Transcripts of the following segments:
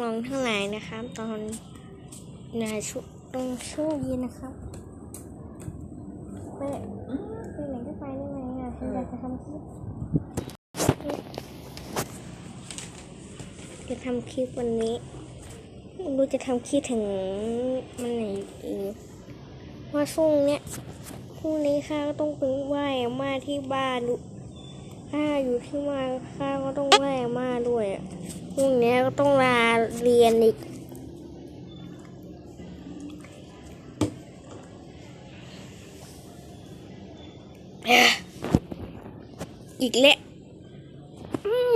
น้องทั้งหลายนะครับ ตอนนายชุตรงช่วเย็นนะครับไปไปไหนก็ไปได้ไหมอะฉัอยากจะทำคลิปจะทำคลิปวันนี้ไรู้จะทำคลิปถึงมันไหนอีกว่าสุ่งเนี้ยพรุ่งนี้ข้าก็ต้องไปไหว้มาที่บ้านข้าอยู่ที่มาข้าก็ต้องไหว้มาด้วยอะ พรุ่งนี้ก็ต้องลาเรียนอีก อีกแล้ว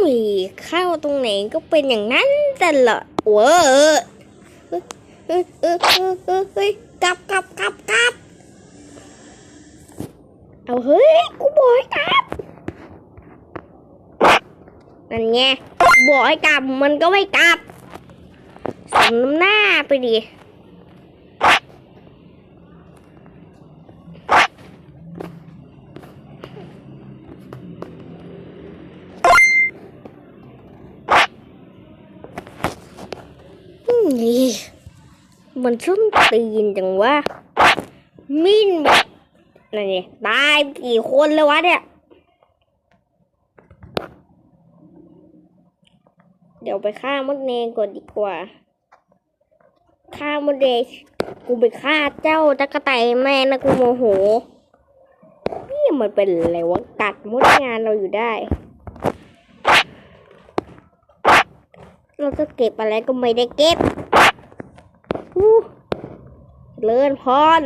มีเข้าตรงไหนก็เป็นอย่างนั้นตลอดเว้อเฮ้ยกลับกลับกลับกลับเอาเฮ้ย กูบอกกลับนั่นไง บอกให้กลับมันก็ไม่กลับสมน้ำหน้าไปดินี่มันส้นตีนจังวะ มินแบบนั่นนี่ตายกี่คนเลยวะเนี่ย เดี๋ยวไปฆ่ามดแดงก่อนดีกว่า ฆ่ามดแดงกูไปฆ่าเจ้าตะกะไตแม่นะกูโมโห นี่มันเป็นอะไรวะกัดมดงานเราอยู่ได้ เราจะเก็บอะไรก็ไม่ได้เก็บเลื่อนพอน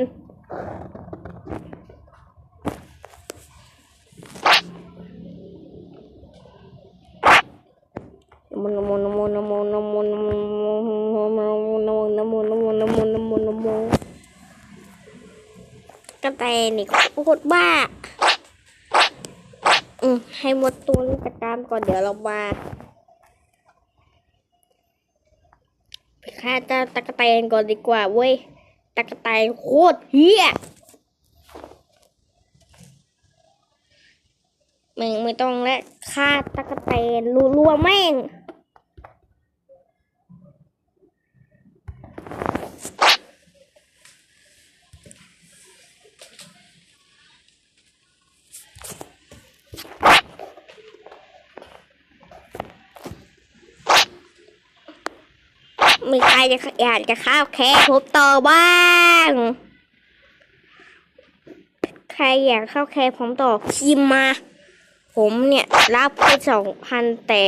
มนมนมนกระแตนี่โคตรบ้า อืมให้หมดตัวนี้จัดการก่อนเดี๋ยวเรามาไปฆ่าเจ้าตะกะแตนก่อนดีกว่าเว้ยตะกะแตนโคตรเฮี้ยม่งไม่ต้องและฆ่าตะกะแตนรัวๆแม่ง มีใครจะอยากจะข้าวแค่พบต่อบ้าง ใครอยากข้าวแครผมต่อชิมมา ผมเนี่ยรับไปสองพันแต่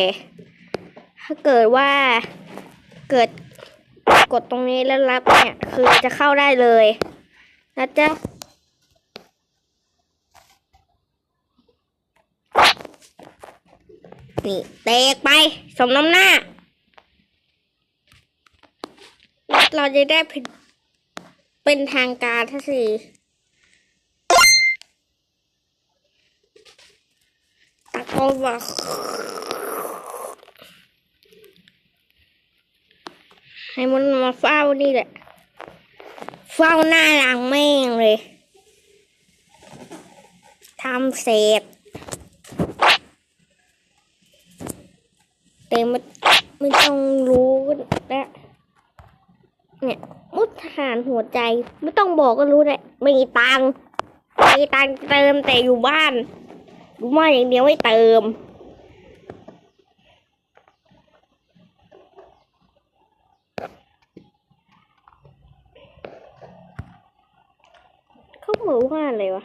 ถ้าเกิดว่าเกิดกดตรงนี้แล้วรับเนี่ยคือจะเข้าได้เลยนะจ๊ะนี่เตะไป สมน้ำหน้า เราจะได้เป็นทางการทักสี่ตะกนบอกให้มันมาเฝ้านี่แหละ เฝ้าหน้าหลังแม่งเลยทำเสร็จแต่ไม่ไม่ต้องรู้ เนี่ย มุดทหารหัวใจ ไม่ต้องบอกก็รู้แหละมีตังมีตังเติมแต่อยู่บ้านรู้ว่าอย่างเดียวไม่เติมเขาบอกว่าอะไรวะ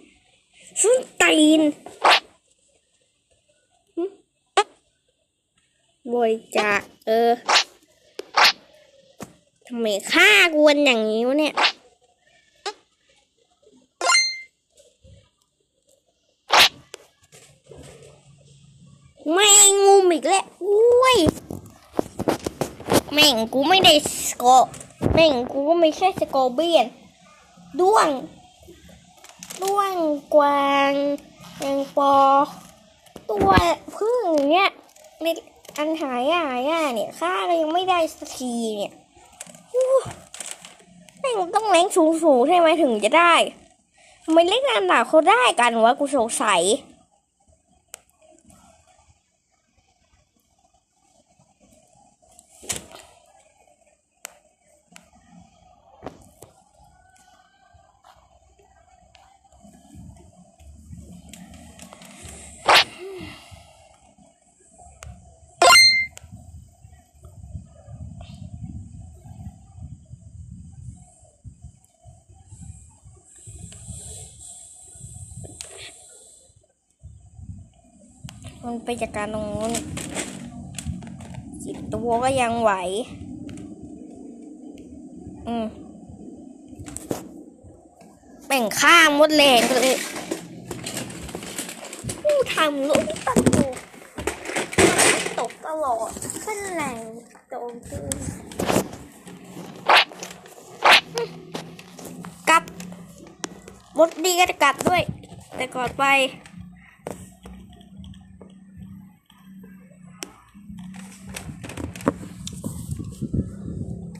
สุนตีนบอยจากเออทำไมฆ่ากวนอย่างนี้วะเนี่ยไม่งงูอีกแล้วอุ้ยแม่งกูไม่ได้สกอแม่งกูไม่ใช่สกอเบียนด้วง ด้วงกวางแมงปอ ตัวพึ่งเนี่ยในอันหายาย่ายเนี่ยค่าก็ยังไม่ได้สักทีเนี่ยอู้แม่งต้องแรงสูงสูงๆใช่ไหมถึงจะได้ทำไมเล่นอันดับเขาได้กันวะกูสงสัย มันไปจากการตรงนู้นสิบตัวก็ยังไหว อืมแบ่งข้างมดแรงเลยผู้ทำลูกตัดตูตกตลอดขึ้นแรงโจมขึ้นกลับมดดีก็จะกลับด้วย แต่ก่อนไป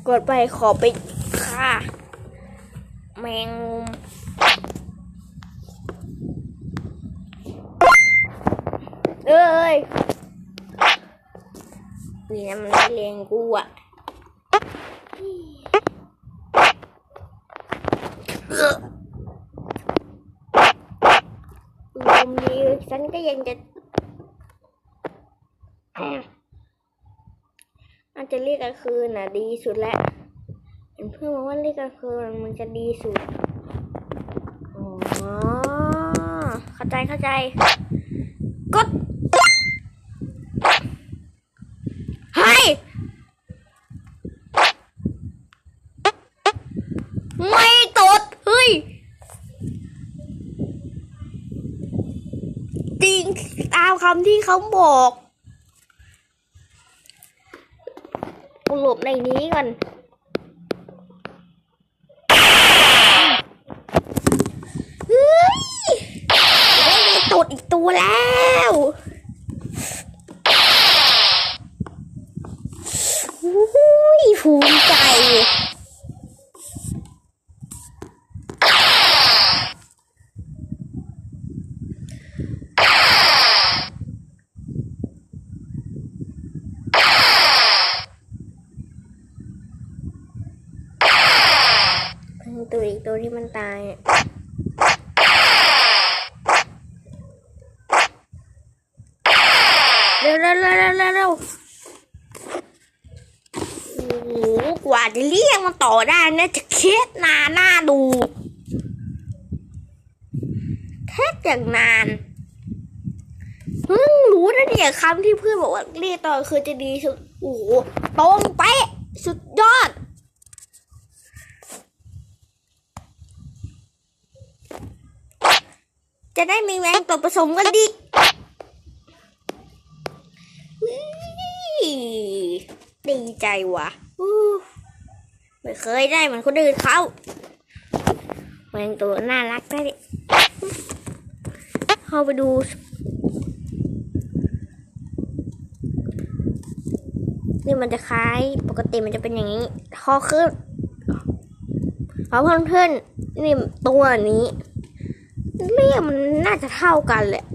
กดไปขอไปค่ะแมงมุมเอ้ยปีนั้นมันไม่เลงกูอะลมดีฉันก็ยังจะ อาจจะเรียกกลางคืนน่ะดีสุดแล้วเห็นเพื่อนบอกว่าเรียกกลางคืนมันจะดีสุดอ๋อเข้าใจเข้าใจ กดเฮ้ยไม่ตดเฮ้ยจริงตามคำที่เขาบอก กูหลบในนี้ก่อนเฮ้ยได้ไปตดอีกตัวแล้วอุ้ยภูมิใจ ตัวอีกตัวที่มันตายเร็วเร็วเร็วเร็วเร็วเร็วโอ้โหกว่าจะเรียกมันต่อได้นี่ยจะเคสนานหน้าดูแค่อย่างนานเพิ่งรู้นะเนี่ยคำที่เพื่อนบอกว่าเรียกต่อคือจะดีสุดโอ้โหตรงเป๊ะสุดยอด จะได้มีแรงตัวผสมกันดีดีใจว่ะไม่เคยได้เหมือนคนอื่นเขาแมงตัวน่ารักได้ดิเข้าไปดูนี่มันจะคล้ายปกติมันจะเป็นอย่างนี้คอขึ้นเพราะเพื่อนๆนี่ตัวนี้ เรียกมันน่าจะเท่ากันแหละ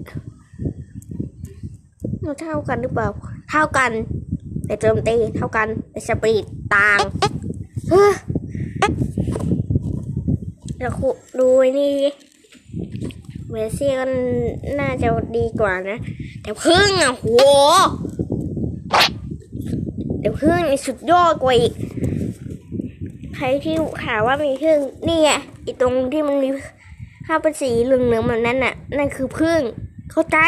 มันเท่ากันหรือเปล่า เท่ากัน แต่โจมตีเท่ากัน แต่สปีดต่างเฮ้อเดี๋ยวคุดูนี่เมซี่ก็น่าจะดีกว่านะ แต่พึ่งอะโหแต่พึ่งนี่สุดยอดกว่าอีก ใครที่ถามว่ามีพึ่งนี่ไงอีตรงที่มันมี ถ้าเป็นสีเหลืองๆแบบนั้นน่ะ นั่นคือพึ่ง เข้าใจ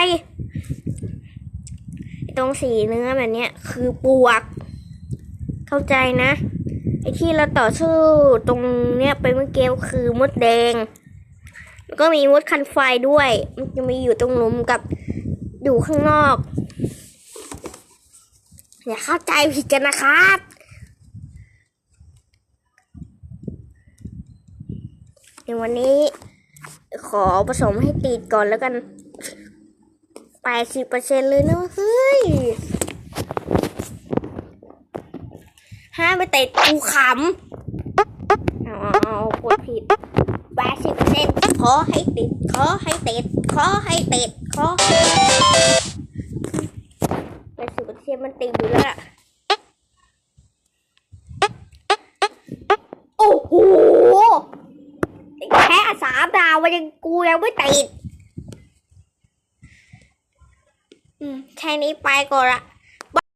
ตรงสีเนื้อแบบเนี้ยคือปวก เข้าใจนะ ไอ้ที่เราต่อสู้ตรงเนี้ยไปเมื่อกี้คือมดแดง แล้วก็มีมดคันไฟด้วย มันจะมีอยู่ตรงหลุมกับอยู่ข้างนอก อย่าเข้าใจผิดกันนะครับเดี๋ยววันนี้ ขอผสมให้ติดก่อนแล้วกันแปดสิบเปอร์เซ็นเลยนะเฮ้ยห้ามไปติดกูขำเอาเอากดผิดแปดสิบเปอร์เซ็นขอให้ติด ขอให้ติด ขอให้ติด ขอแปดสิบเปอร์เซ็นมันติดอยู่แล้วล่ะโอ้โห แค่สาม ดาวมันยังกูยังไม่ติด อืม แค่นี้ไปก่อนละ